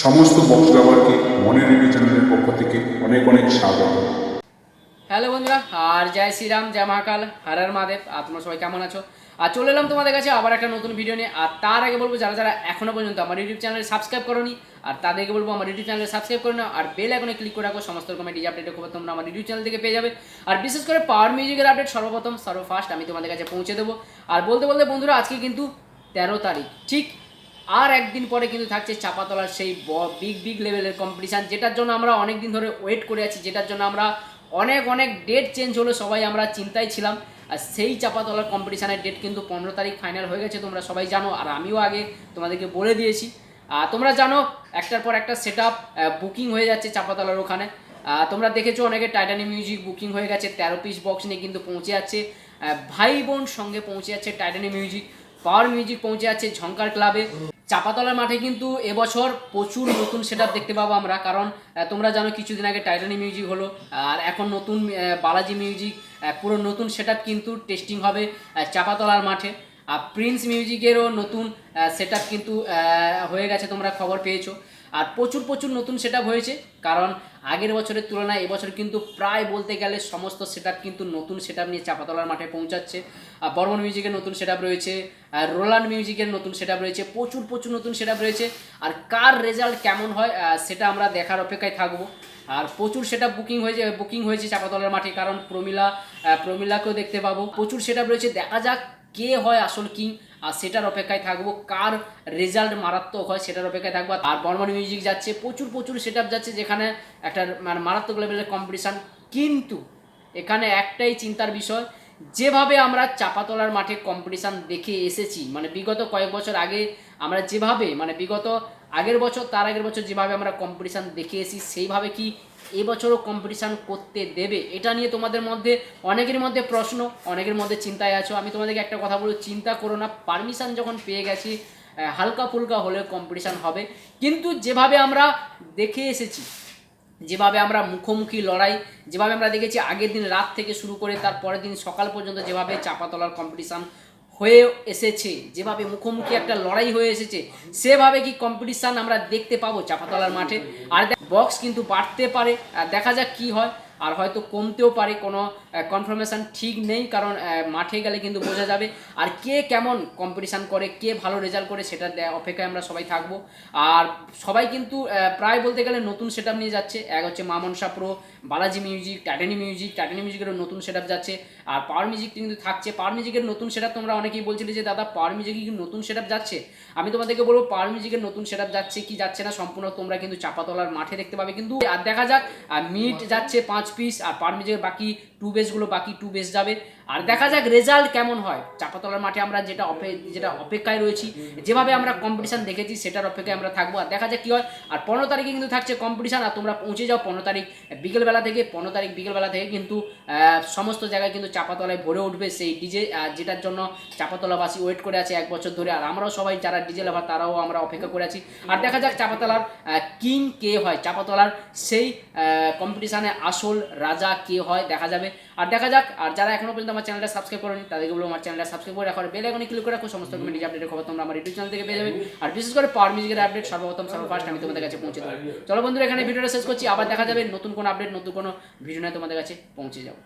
সমস্ত বক্স মনের রেডিও চ্যানেলের পক্ষ থেকে অনেক অনেক স্বাগত। হ্যালো বন্ধুরা, আর জয় শ্রীরাম, জয় মহাকাল হারার মহাদেব, আর তোমরা সবাই কেমন আছো? আর চলে এলাম তোমাদের কাছে আবার একটা নতুন ভিডিও নিয়ে। আর তার আগে বলব, যারা যারা এখনও পর্যন্ত আমার ইউটিউব চ্যানেলে সাবস্ক্রাইব করোনি, আর তাদেরকে বলব, আমার ইউটিউব চ্যানেলে সাবস্ক্রাইব করে নাও। আর বেল আইকনে ক্লিক করে রাখো, সমস্ত রকমের ডিজি আপডেটের খবর তোমরা আমার ইউটিউব চ্যানেল থেকে পেয়ে যাবে। আর বিশেষ করে পাওয়ার মিউজিকের আপডেট সর্বপ্রথম, সর্বফার্স্ট আমি তোমাদের কাছে পৌঁছে দেবো। আর বলতে বলতে বন্ধুরা, আজকে কিন্তু তেরো তারিখ, ঠিক আর একদিন পরে কিন্তু থাকছে চাপাতলার সেই বিগ বিগ লেভেলের কম্পিটিশান যেটার জন্য আমরা অনেক দিন ধরে ওয়েট করে আছি, যেটার জন্য আমরা অনেক অনেক ডেট চেঞ্জ হলো, সবাই আমরা চিন্তায় ছিলাম। আর সেই চাপাতলার কম্পিটিশানের ডেট কিন্তু পনেরো তারিখ ফাইনাল হয়ে গেছে, তোমরা সবাই জানো। আর আমিও আগে তোমাদেরকে বলে দিয়েছি। আর তোমরা জানো, একটার পর একটা সেট বুকিং হয়ে যাচ্ছে চাপাতলার ওখানে। তোমরা দেখেছ অনেকে টাইটানি মিউজিক বুকিং হয়ে গেছে, তেরো পিস বক্স নিয়ে কিন্তু পৌঁছে যাচ্ছে। ভাই বোন সঙ্গে পৌঁছে যাচ্ছে টাইটানি মিউজিক পাওয়ার মিউজিক পৌঁছে যাচ্ছে ঝঙ্কার ক্লাবে? চাপাতলার মাঠে কিন্তু এবছর প্রচুর নতুন সেট দেখতে পাবো আমরা। কারণ তোমরা জানো কিছুদিন আগে টাইটানি মিউজিক হলো, আর এখন নতুন বালাজি মিউজিক পুরো নতুন সেট কিন্তু টেস্টিং হবে চাপাতলার মাঠে। আর প্রিন্স মিউজিকেরও নতুন সেট কিন্তু হয়ে গেছে, তোমরা খবর পেয়েছ। আর প্রচুর প্রচুর নতুন সেট হয়েছে, কারণ আগের বছরের তুলনায় এবছর কিন্তু প্রায় বলতে গেলে সমস্ত সেট কিন্তু নতুন সেট নিয়ে চাপাতলার মাঠে পৌঁছাচ্ছে। আর বর্মন মিউজিকের নতুন সেট রয়েছে, আর রোলান্ড মিউজিকের নতুন সেট রয়েছে, প্রচুর প্রচুর নতুন সেট রয়েছে। আর কার রেজাল্ট কেমন হয় সেটা আমরা দেখার অপেক্ষায় থাকব। আর প্রচুর সেটা বুকিং হয়েছে বুকিং হয়েছে চাপাতলার মাঠে, কারণ প্রমিলা প্রমিলাকেও দেখতে পাবো। প্রচুর সেটা রয়েছে, দেখা যাক কে হয় আসল কিং, আর সেটার অপেক্ষায় থাকব, কার রেজাল্ট মারাত্মক হয় সেটার অপেক্ষায় থাকব। আর বর্মন মিউজিক যাচ্ছে, প্রচুর প্রচুর সেট যাচ্ছে যেখানে একটা মানে মারাত্মক লেভেলের কম্পিটিশান কিন্তু এখানে একটাই চিন্তার বিষয়, যেভাবে আমরা চাপাতলার মাঠে কম্পিটিশান দেখে এসেছি মানে বিগত কয়েক বছর আগে আমরা যেভাবে মানে বিগত আগের বছর, তার আগের বছর যেভাবে আমরা কম্পিটিশান দেখে এসেছি, সেইভাবে কি এবছরও কম্পিটিশান করতে দেবে। এটা নিয়ে তোমাদের মধ্যে, অনেকের মধ্যে প্রশ্ন, অনেকের মধ্যে চিন্তায় আছো। আমি তোমাদেরকে একটা কথা বলব, চিন্তা করো না। পারমিশন যখন পেয়ে গেছি হালকা ফুলকা হলেও কম্পিটিশান হবে। কিন্তু যেভাবে আমরা দেখে এসেছি, যেভাবে আমরা মুখোমুখি লড়াই, যেভাবে আমরা দেখেছি আগের দিন রাত থেকে শুরু করে তার পরের দিন সকাল পর্যন্ত যেভাবে চাপাতলার কম্পিটিশান হয়ে এসেছে, যেভাবে মুখোমুখি একটা লড়াই হয়ে এসেছে, সেভাবে কি কম্পিটিশান আমরা দেখতে পাবো চাপাতলার মাঠে? আর বক্স কিন্তু বাড়তে পারে। দেখা যাক কি হয়। আর হয়তো কমতেও পারে কোনো কনফার্মেশন ঠিক নেই কারণ মাঠে গেলে কিন্তু বোঝা যাবে আর কে কেমন কম্পিটিশান করে কে ভালো রেজাল্ট করে সেটা অপেক্ষায় আমরা সবাই থাকব। আর সবাই কিন্তু প্রায় বলতে গেলে নতুন সেট নিয়ে যাচ্ছে। এক হচ্ছে মামন সাপ্রো বালাজি মিউজিক টাটানি মিউজিক টাটানি মিউজিকেরও নতুন সেট যাচ্ছে। আর পাওয়ার মিউজিক কিন্তু থাকছে। পাওয়ার মিউজিকের নতুন সেট তোমরা অনেকেই বলছিলে যে দাদা পাওয়ার মিউজিকে কি নতুন সেট যাচ্ছে? আমি তোমাদেরকে বলব পাওয়ার মিউজিকের নতুন সেট যাচ্ছে কি যাচ্ছে না সম্পূর্ণ তোমরা কিন্তু চাপাতলার মাঠে দেখতে পাবে। কিন্তু আর দেখা যাক মিট যাচ্ছে পাঁচ পিস আর পাওয়ার মিউজিকের বাকি টু বেসগুলো বাকি টু বেস যাবে। আর দেখা যাক রেজাল্ট কেমন হয়। চাপাতলার মাঠে আমরা যেটা অপে, যেটা অপেক্ষায় রয়েছি, যেভাবে আমরা কম্পিটিশন দেখেছি, সেটার অপেক্ষায় আমরা থাকব। আর দেখা যাক কি হয়। আর পনেরো তারিখে কিন্তু থাকছে কম্পিটিশন আর তোমরা পৌঁছে যাও পনেরো তারিখ বিকেলবেলা থেকে। পনেরো তারিখ বিকেলবেলা থেকে কিন্তু সমস্ত জায়গায় কিন্তু চাপাতলায় ভরে উঠবে সেই ডিজে যেটার জন্য চাপাতলাবাসী ওয়েট করে আছে এক বছর ধরে। আর আমরাও সবাই যারা ডিজে লাভার তারাও আমরা অপেক্ষা করে আছি। আর দেখা যাক চাপাতলার কিং কে হয়। চাপাতলার সেই কম্পিটিশানে আসল রাজা কে হয় দেখা যাবে। আর দেখা যাক আর যারা এখনও পর্যন্ত আমার চ্যানেলটা সাবস্ক্রাইব করেনি তাদেরকে বলব আমার চ্যানেলটা সাবস্ক্রাইব করে রাখো আর বেল আইকনে ক্লিক করে রাখো সমস্ত কমেন্ট আপডেটের খবর তোমরা আমার ইউটিউব চ্যানেল থেকে পেয়ে যাবে। আর বিশেষ করে পাওয়ার মিউজিকের আপডেট সর্বপ্রথম সর্বফার্স্ট আমি তোমাদের কাছে পৌঁছে দেবো। চলো বন্ধুরা এখানে ভিডিওটা শেষ করছি আবার দেখা যাবে নতুন কোনো আপডেট নতুন কোনো ভিডিও নিয়ে তোমাদের কাছে পৌঁছে যাব।